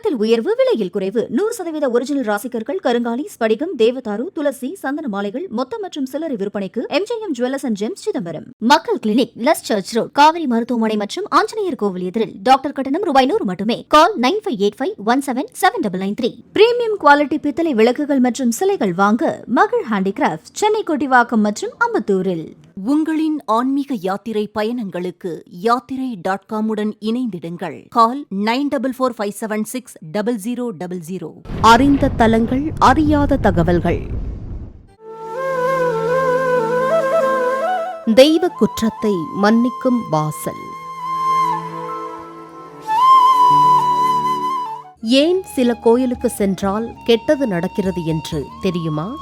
தரத்தில் உயர்வு விலையில் குறைவு. நூறு சதவீத ஒரிஜினல் ராசிக்கர்கள் கருங்காலி ஸ்படிகம் தேவதாரு துளசி சந்தன மாலைகள் மொத்த மற்றும் சில்லறை விற்பனைக்கு MGM jewellers and gems Chidambaram. மக்கள் clinic Luz church road Kaveri மருத்துவமனை மற்றும் ஆஞ்சநேயர் கோவில் எதிரில். டாக்டர் கட்டணம் ரூபாய் நூறு மட்டுமே. Call nine five eight five one seven seven double nine three. Premium quality பித்தளை விளக்குகள் மற்றும் சிலைகள் வாங்க மகள் ஹேண்டிகிராஃப்ட் சென்னை கொட்டிவாக்கம் மற்றும் அம்பத்தூரில். உங்களின் ஆன்மீக யாத்திரை பயணங்களுக்கு யாத்திரை டாட் காமுடன் இணைந்திடுங்கள். Call nine double four five seven six double zero double zero. அறிந்த தலங்கள் அறியாத தகவல்கள். தெய்வ குற்றத்தை மன்னிக்கும் வாசல். ஏன் சில கோயிலுக்கு சென்றால் கெட்டது நடக்கிறது என்று தெரியுமா?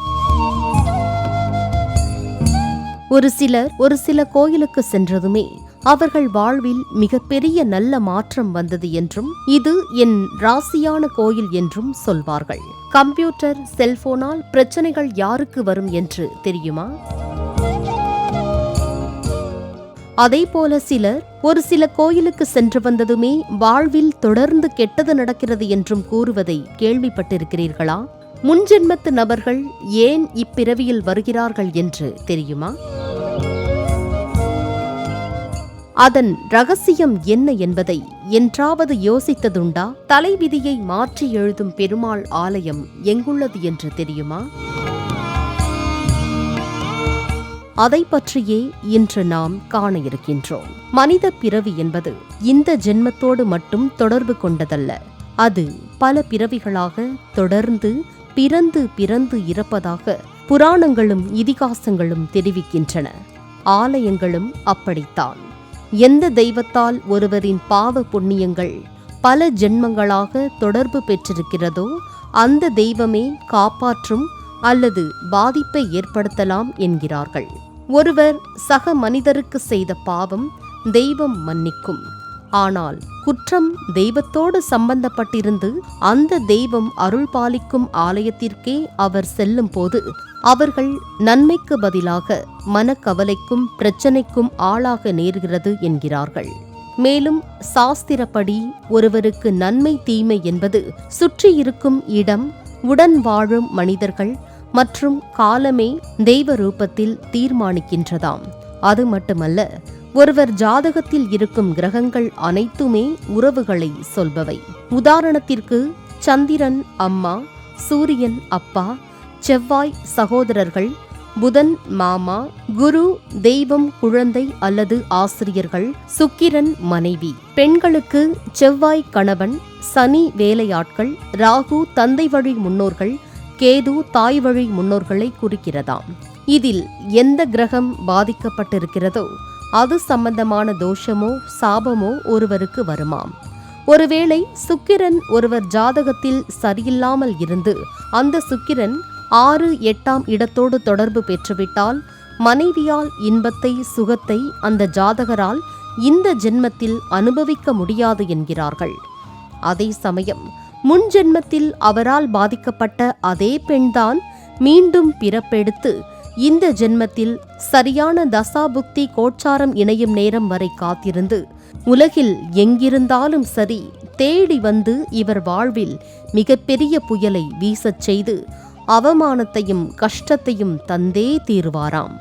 ஒரு சிலர் ஒரு சில கோயிலுக்கு சென்றதுமே அவர்கள் வாழ்வில் மிகப்பெரிய நல்ல மாற்றம் வந்தது என்றும் இது என் ராசியான கோயில் என்றும் சொல்வார்கள். கம்ப்யூட்டர் செல்போனால் பிரச்சனைகள் யாருக்கு வரும் என்று தெரியுமா? அதே போல சிலர் ஒரு சில கோயிலுக்கு சென்று வந்ததுமே வாழ்வில் தொடர்ந்து கெட்டது நடக்கிறது என்றும் கூறுவதை கேள்விப்பட்டிருக்கிறீர்களா? முன்ஜென்மத்து நபர்கள் ஏன் இப்பிறவியில் வருகிறார்கள் என்று தெரியுமா? அதன் ரகசியம் என்ன என்பதை என்றாவது யோசித்ததுண்டா? தலைவிதியை மாற்றி எழுதும் பெருமாள் ஆலயம் எங்குள்ளது என்று தெரியுமா? அதை பற்றியே இன்று நாம் காண இருக்கின்றோம். மனித பிறவி என்பது இந்த ஜென்மத்தோடு மட்டும் தொடர்பு கொண்டதல்ல. அது பல பிறவிகளாக தொடர்ந்து பிறந்து பிறந்து இறப்பதாக புராணங்களும் இதிகாசங்களும் தெரிவிக்கின்றன. ஆலயங்களும் அப்படித்தான். எந்த தெய்வத்தால் ஒருவரின் பாவ புண்ணியங்கள் பல ஜென்மங்களாக தொடர்பு பெற்றிருக்கிறதோ அந்த தெய்வமே காப்பாற்றும் அல்லது பாதிப்பை ஏற்படுத்தலாம் என்கிறார்கள். ஒருவர் சக மனிதருக்கு செய்த பாவம் தெய்வம் மன்னிக்கும். ஆனால் குற்றம் தெய்வத்தோடு சம்பந்தப்பட்டிருந்து அந்த தெய்வம் அருள் பாலிக்கும் ஆலயத்திற்கே அவர் செல்லும் போது அவர்கள் நன்மைக்கு பதிலாக மனக்கவலைக்கும் பிரச்சனைக்கும் ஆளாக நேர்கிறது என்கிறார்கள். மேலும் சாஸ்திரப்படி ஒருவருக்கு நன்மை தீமை என்பது சுற்றியிருக்கும் இடம் உடன் வாழும் மனிதர்கள் மற்றும் காலமே தெய்வ ரூபத்தில் தீர்மானிக்கின்றதாம். அது மட்டுமல்ல ஒருவர் ஜாதகத்தில் இருக்கும் கிரகங்கள் அனைத்துமே உறவுகளை சொல்பவை. உதாரணத்திற்கு சந்திரன் அம்மா சூரியன் அப்பா செவ்வாய் சகோதரர்கள் புதன் மாமா குரு தெய்வம் குழந்தை அல்லது ஆசிரியர்கள் சுக்கிரன் மனைவி. பெண்களுக்கு செவ்வாய் கணவன் சனி வேலையாட்கள் ராகு தந்தை வழி முன்னோர்கள் கேது தாய் வழி முன்னோர்களை குறிக்கிறதாம். இதில் எந்த கிரகம் பாதிக்கப்பட்டிருக்கிறதோ அது சம்பந்தமான தோஷமோ சாபமோ ஒருவருக்கு வருமாம். ஒருவேளை சுக்கிரன் ஒருவர் ஜாதகத்தில் சரியில்லாமல் இருந்து அந்த சுக்கிரன் ஆறு எட்டாம் இடத்தோடு தொடர்பு பெற்றுவிட்டால் மனைவியால் இன்பத்தை சுகத்தை அந்த ஜாதகரால் இந்த ஜென்மத்தில் அனுபவிக்க முடியாது என்கிறார்கள். அதே சமயம் முன் ஜென்மத்தில் அவரால் பாதிக்கப்பட்ட அதே பெண்தான் மீண்டும் பிறப்பெடுத்து இந்த ஜென்மத்தில் சரியான தசாபுக்தி கோட்சாரம் இணையும் நேரம் வரை காத்திருந்து உலகில் எங்கிருந்தாலும் சரி தேடி வந்து இவர் வாழ்வில் மிகப்பெரிய புயலை வீசச் செய்து அவமானத்தையும் கஷ்டத்தையும் தந்தே தீர்வாராம்.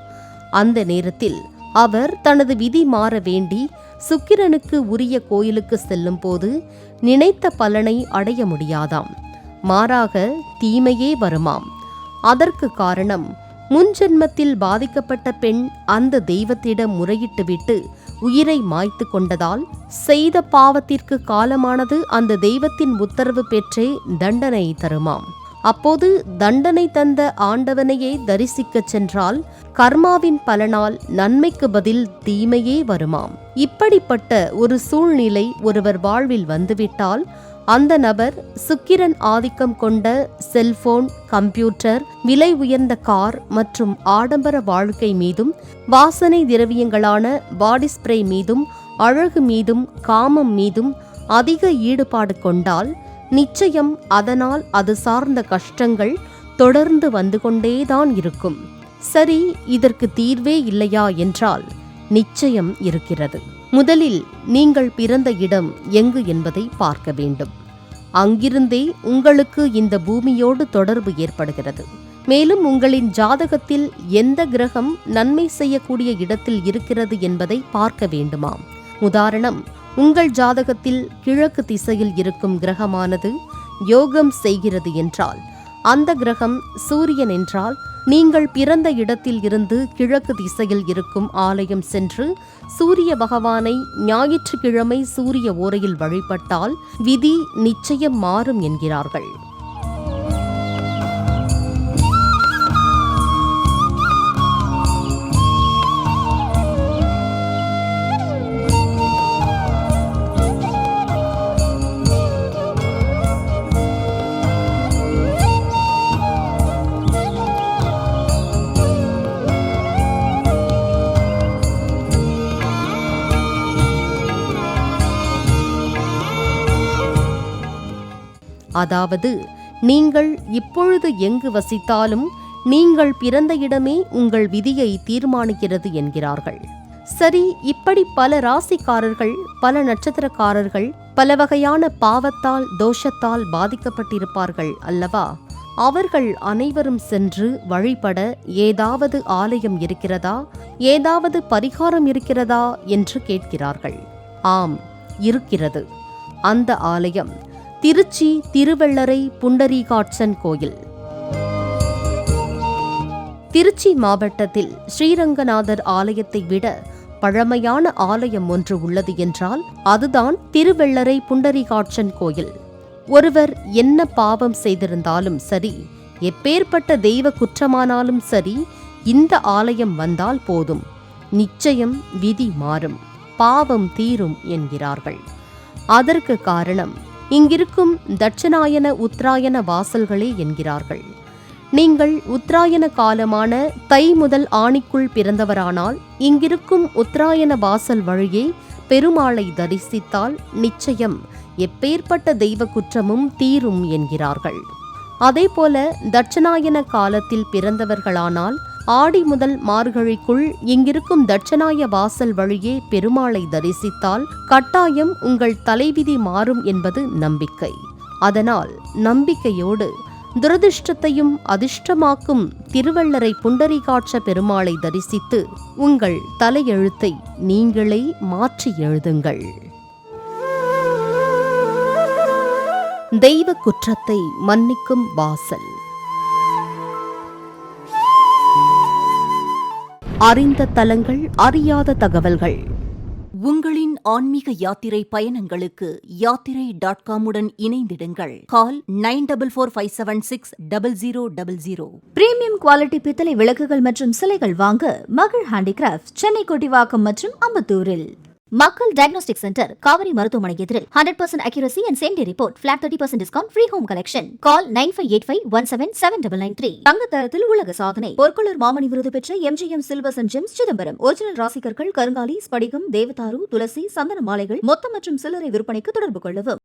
அந்த நேரத்தில் அவர் தனது விதி மாற வேண்டி சுக்கிரனுக்கு உரிய கோயிலுக்கு செல்லும் போது நினைத்த பலனை அடைய முடியாதாம். மாறாக தீமையே வருமாம். அதற்கு காரணம் முன்ஜென்மத்தில் பாதிக்கப்பட்ட பெண் அந்த தெய்வத்திடம் முறையிட்டுவிட்டு உயிரை மாய்த்து கொண்டதால் செய்த பாவத்திற்கு காலமானது அந்த தெய்வத்தின் உத்தரவு பெற்றே தண்டனை தருமாம். அப்போது தண்டனை தந்த ஆண்டவனையே தரிசிக்கச் சென்றால் கர்மாவின் பலனால் நன்மைக்கு பதில் தீமையே வருமாம். இப்படிப்பட்ட ஒரு சூழ்நிலை ஒருவர் வாழ்வில் வந்துவிட்டால் அந்த நபர் சுக்கிரன் ஆதிக்கம் கொண்ட செல்போன் கம்ப்யூட்டர் விலை உயர்ந்த கார் மற்றும் ஆடம்பர வாழ்க்கை மீதும் வாசனை திரவியங்களான பாடி ஸ்ப்ரே மீதும் அழகு மீதும் காமம் மீதும் அதிக ஈடுபாடு கொண்டால் நிச்சயம் அதனால் அது சார்ந்த கஷ்டங்கள் தொடர்ந்து வந்து கொண்டேதான் இருக்கும். சரி இதற்கு தீர்வே இல்லையா என்றால் நிச்சயம் இருக்கிறது. முதலில் நீங்கள் பிறந்த இடம் எங்கு என்பதை பார்க்க வேண்டும். அங்கிருந்தே உங்களுக்கு இந்த பூமியோடு தொடர்பு ஏற்படுகிறது. மேலும் உங்களின் ஜாதகத்தில் எந்த கிரகம் நன்மை செய்யக்கூடிய இடத்தில் இருக்கிறது என்பதை பார்க்க வேண்டுமாம். உதாரணம் உங்கள் ஜாதகத்தில் கிழக்கு திசையில் இருக்கும் கிரகமானது யோகம் செய்கிறது என்றால் அந்த கிரகம் சூரியன் என்றால் நீங்கள் பிறந்த இடத்தில் இருந்து கிழக்கு திசையில் இருக்கும் ஆலயம் சென்று சூரிய பகவானை ஞாயிற்றுக்கிழமை சூரிய ஓரையில் வழிபட்டால் விதி நிச்சயம் மாறும் என்கிறார்கள். அதாவது நீங்கள் இப்பொழுது எங்கு வசித்தாலும் நீங்கள் பிறந்த இடமே உங்கள் விதியை தீர்மானிக்கிறது என்கிறார்கள். சரி இப்படி பல ராசிக்காரர்கள் பல நட்சத்திரக்காரர்கள் பல வகையான பாவத்தால் தோஷத்தால் பாதிக்கப்பட்டிருப்பார்கள் அல்லவா? அவர்கள் அனைவரும் சென்று வழிபட ஏதாவது ஆலயம் இருக்கிறதா? ஏதாவது பரிகாரம் இருக்கிறதா? என்று கேட்கிறார்கள். ஆம் இருக்கிறது. அந்த ஆலயம் திருச்சி திருவெள்ளரை புண்டரீகாட்சன் கோயில். திருச்சி மாவட்டத்தில் ஸ்ரீரங்கநாதர் ஆலயத்தை விட பழமையான ஆலயம் ஒன்று உள்ளது என்றால் அதுதான் திருவெள்ளரை புண்டரிகாட்சன் கோயில். ஒருவர் என்ன பாவம் செய்திருந்தாலும் சரி எப்பேற்பட்ட தெய்வ குற்றமானாலும் சரி இந்த ஆலயம் வந்தால் போதும். நிச்சயம் விதி மாறும். பாவம் தீரும் என்கிறார்கள். அதற்கு காரணம் இங்கிருக்கும் தட்சநாயன உத்தராயண வாசல்களே என்கிறார்கள். நீங்கள் உத்தராயண காலமான தை முதல் ஆணிக்குள் பிறந்தவரானால் இங்கிருக்கும் உத்தராயண வாசல் வழியே பெருமாளை தரிசித்தால் நிச்சயம் எப்பேற்பட்ட தெய்வ குற்றமும் தீரும் என்கிறார்கள். அதேபோல தட்சநாயன காலத்தில் பிறந்தவர்களானால் ஆடி முதல் மார்கழிக்குள் இங்கிருக்கும் தட்சநாய வாசல் வழியே பெருமாளை தரிசித்தால் கட்டாயம் உங்கள் தலைவிதி மாறும் என்பது நம்பிக்கை. அதனால் நம்பிக்கையோடு துரதிர்ஷ்டத்தையும் அதிர்ஷ்டமாக்கும் திருவள்ளரை புண்டரிகாட்ச பெருமாளை தரிசித்து உங்கள் தலையெழுத்தை நீங்களே மாற்றி எழுதுங்கள். தெய்வ குற்றத்தை மன்னிக்கும் வாசல். அறிந்த தலங்கள் அறியாத தகவல்கள். உங்களின் ஆன்மீக யாத்திரை பயணங்களுக்கு யாத்திரை டாட் காமுடன் இணைந்திடுங்கள். Call nine double four five seven six double zero double zero. Premium quality பித்தளை விளக்குகள் மற்றும் சிலைகள் வாங்க மகள் ஹேண்டிகிராஃப்ட் சென்னை கொட்டிவாக்கம் மற்றும் அம்பத்தூரில். மக்கள் டயக்னோஸ்டிக் சென்டர் காவிரி மருத்துவமனை எதிரில். Hundred percent accuracy and same day report flat thirty percent discount free home collection call nine five eight five one seven seven double nine three தங்கத்தரத்தில் உலக சாதனை. பொற்கொள்ளர் மாமணி விருது பெற்ற MGM silvers and gems Chidambaram. Original ராசிகர்கள் கருங்காலி ஸ்படிகம் தேவதாரு துளசி சந்தன மாலைகள் மொத்தம் மற்றும் சில்லறை விற்பனைக்கு தொடர்பு கொள்ளவும்.